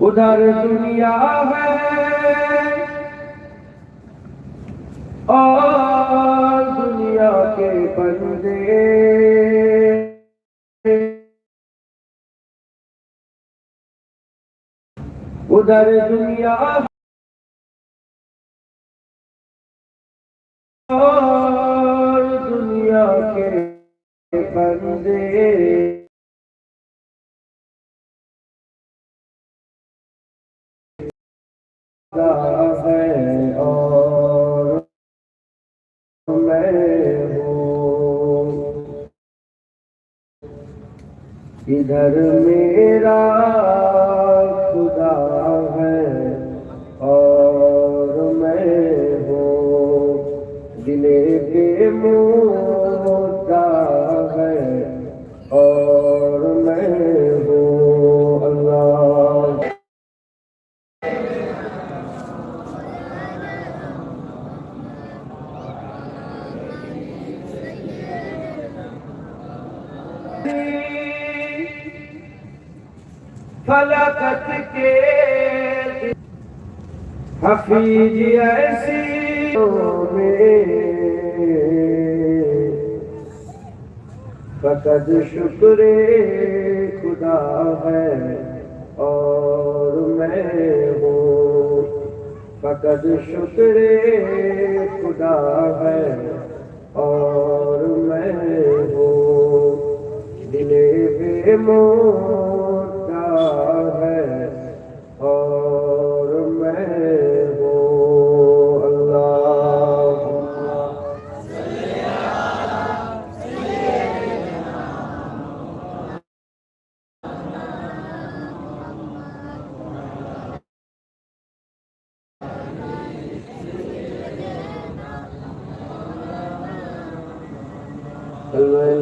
उधर दुनिया है और दुनिया के बंदे। उधर दुनिया है और मैं हूँ इधर मेरा खुदा है और मैं हूँ दिले पे मुद्दा फलकत के हफीज ऐसी में फकत शुक्र खुदा है और मैं हूँ फकत शुक्र खुदा है और मैं हूँ दिले पे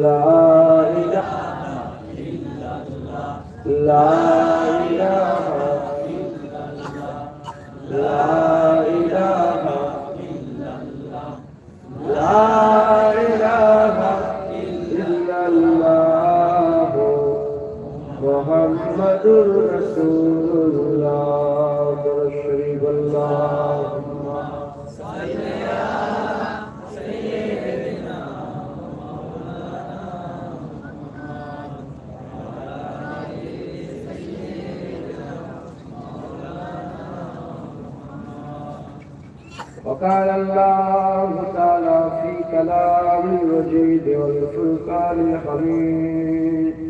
لا إله لا إله محمد رسول الله شريف اللهم وقال الله تعالى في كلام المجيد والفرقان الحميد.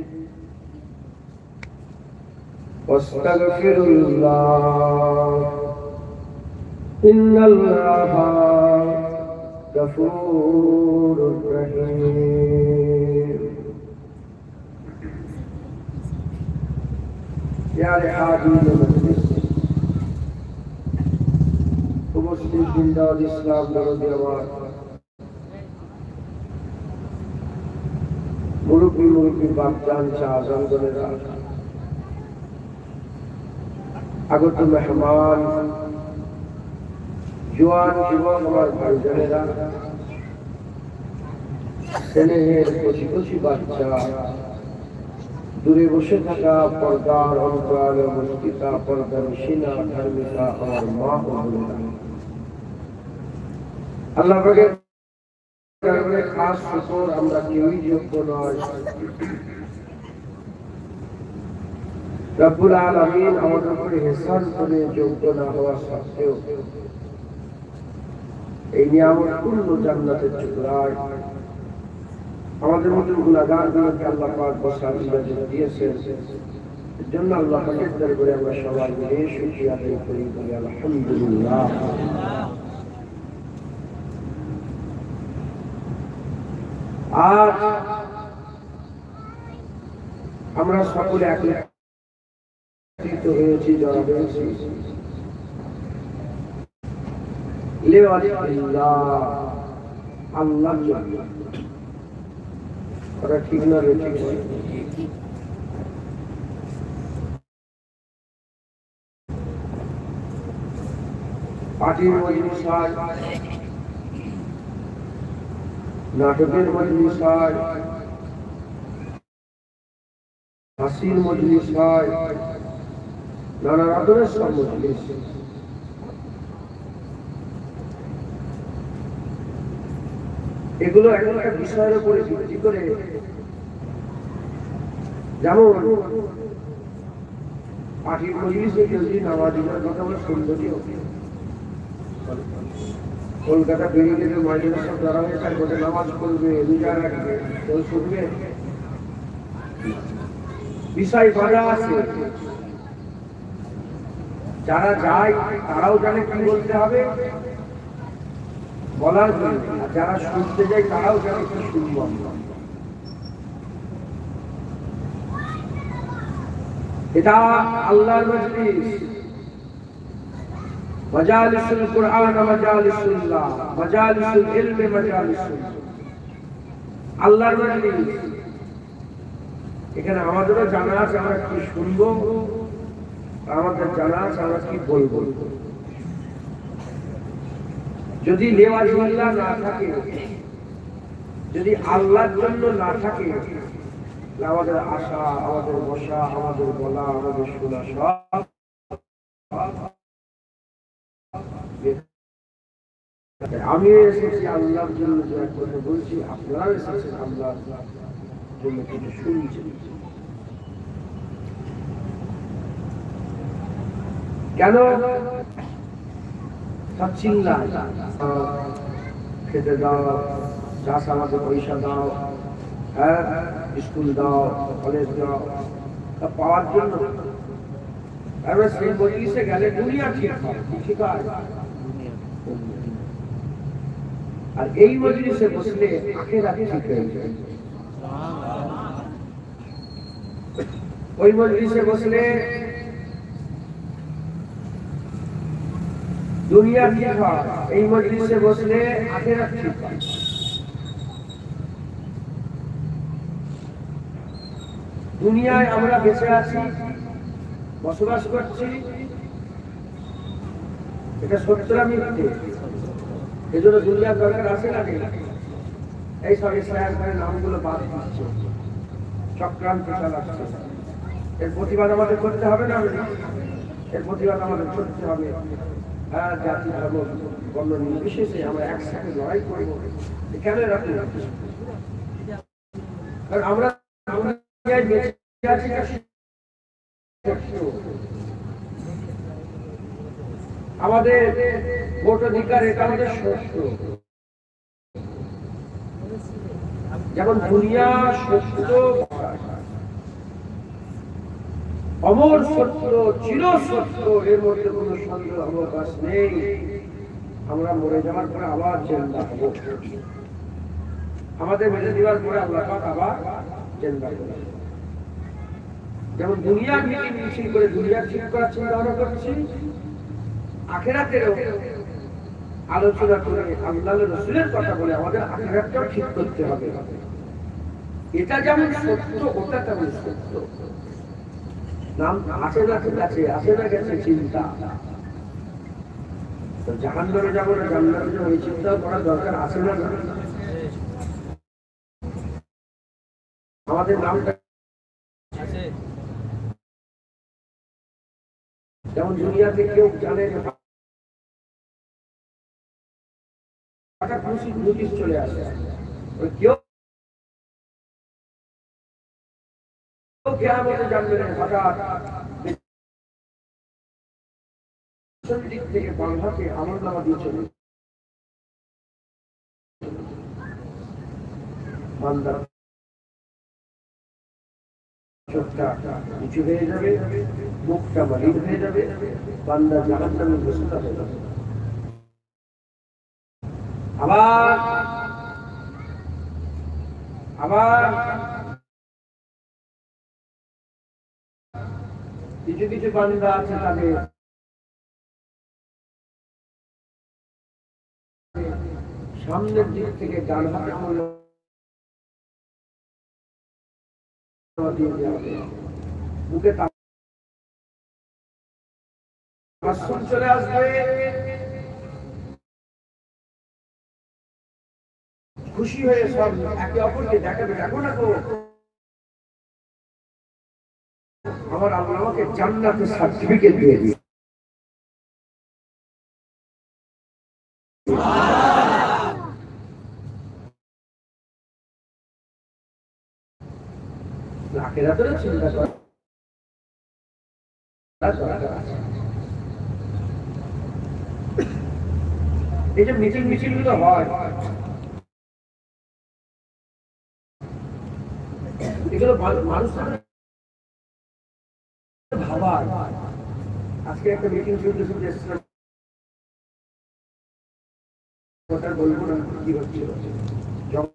واستغفر الله إن الله غفور رحيم يا لحاجين مجلس উপস্থিত জিন্দাল ইসলাম দরদি আমার মুরব্বী মুরব্বী বাগদান চা জঙ্গলেরা আগত মেহমান জোয়ান যুবক আমার ভাইজানেরা স্নেহের কচি কচি বাচ্চা, দূরে বসে থাকা পর্দার অন্তরাল মুস্তিকা পর্দার সিনা ধার্মিকা আমার মা ও বোনেরা। আল্লাহ খাস শুকর আমরা কেউই যোগ্য নয়। রব্বুল আলামিন আমাদের উপরে হেসান করে যোগ্য না হওয়া সত্ত্বেও এই নিয়ামত পূর্ণ জান্নাতের আমাদের গুণাগার গুলোকে আল্লাহ পাক বসার এর জন্য আল্লাহ দরবারে আমরা সবাই মিলে শুকরিয়া আদায় করি আলহামদুলিল্লাহ। আমরা সকলে একত্রিত হয়েছি জড়া হয়েছি আল্লাহ জন্য ওটা ঠিক না রে ঠিক নয়? পার্টির মজলিসায় নাটকের মজলিস হয় হাসির মজলিস হয় নানা এগুলো একটা বিষয়ের উপরে ভিত্তি করে। যেমন কলকাতা বেরিয়ে গেলে মাইনের সব ধরা হয়ে তারপরে নামাজ পড়বে, রোজা রাখবে, কেউ শুনবে? বিষয় বাধা আছে। যারা যায়, তারাও জানে কি বলতে হবে। বলার জন্য যারা শুনতে যায়, তারাও জানে কি শুনব আমরা। এটা আল্লাহর মজলিস। মজালিসুল কুরআন মজালিসুল্লাহ। মজালিসুল ইলম মজালিসুল। আল্লাহর মজলিস। এখানে আমাদেরও জানা আছে আমরা কি শুনব। আমাদের জানা আছে, আমরা কি বলব? যদি লেওয়াজিল্লাহ না থাকে, যদি আল্লাহর জন্য না থাকে আমাদের আশা, আমাদের বসা আমাদের বলা, আমাদের শোনা সব আমি এসেছি আল্লাহর জন্য যে কথা বলছি, আপনারাও এসেছেন আল্লাহর জন্য কিছু শুনছেন। কেন? খেতে দাও পয়সা দাও হ্যাঁ স্কুল দাও কলেজ দাও, তা পাওয়ার জন্য। সেই মজলিসে গেলে দুনিয়া ঠিক আর এই মজলিসে বসলে আখেরা ঠিক হয়ে যায়। ওই মজলিসে বসলে দুনিয়া ঠিক হয় এই মজলিসে বসলে আখেরা ঠিক হয় দুনিয়ায় আমরা বেঁচে আছি, বসবাস করছি। এটা সত্যরা মিথ্যে? এই জন্য দুনিয়ার দরকার আছে না এই সব ইসরায়েল করে নামগুলো বাদ দিচ্ছে। চক্রান্ত চালাচ্ছে। এর প্রতিবাদ আমাদের করতে হবে না? এর প্রতিবাদ আমাদের করতে হবে। জাতি ধর্ম, বর্ণ নির্বিশেষে আমরা একসাথে লড়াই কেন কারণ আমরা। আমাদের ভোট অধিকার এটা আমাদের শস্য যেমন দুনিয়া সত্য অমর সত্য চির সত্য এর মধ্যে কোন সন্দেহ অবকাশ নেই। আমরা মরে যাওয়ার পরে আবার চিন্তা হব। আমাদের মেরে দেওয়ার পরে আল্লাহ পাক আবার চিন্তা করবে যেমন দুনিয়া মিটিং মিছিল করে দুনিয়া ঠিক করার চিন্তা ভাবনা করছি আখেরাতেরও আলোচনা করে আল্লাহ রসুলের কথা বলে আমাদের আখেরাতটাও ঠিক করতে হবে। এটা যেমন সত্য ওটা তেমন সত্য। নাম আসে না আসে না গেছে চিন্তা। তো জাহান ধরে যাব না এই চিন্তা করার দরকার আছে না? আমাদের নামটা যেমন দুনিয়াতে কেউ জানে হঠাৎ নোটিশ চলে আসে। কেউ কেউ কেয়ামতে জানবে না হঠাৎ দিক থেকে বাম আমল নামা দিয়ে চোখটা নিচু হয়ে যাবে, মুখটা মলিন হয়ে যাবে, বান্দা বসে যাবে। আবার আবার কিছু কিছু বান্দা আছে তাদের। সামনের দিক থেকে ডান হাতে। বুকে চলে আসবে। খুশি হয়ে সব একে অপরকে দেখাবে। দেখো না গো। আমার আল্লাহ আমাকে জান্নাতের সার্টিফিকেট দিয়ে এই যে মিছিল মিছিলগুলো হয়। এগুলো মানুষ ভাবায় আজকে একটা মিটিং শুনতে শুনতে এসেছিলাম কথা বলব না কি হচ্ছিল যখন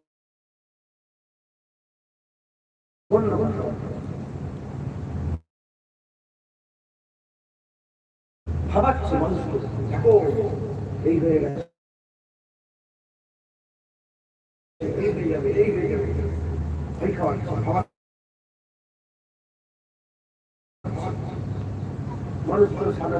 বলল, বলল। ভাবাচ্ছে মানুষকে দেখো এই হয়ে গেছে এই হয়ে যাবে এই হয়ে যাবে এই মানুষ সাদা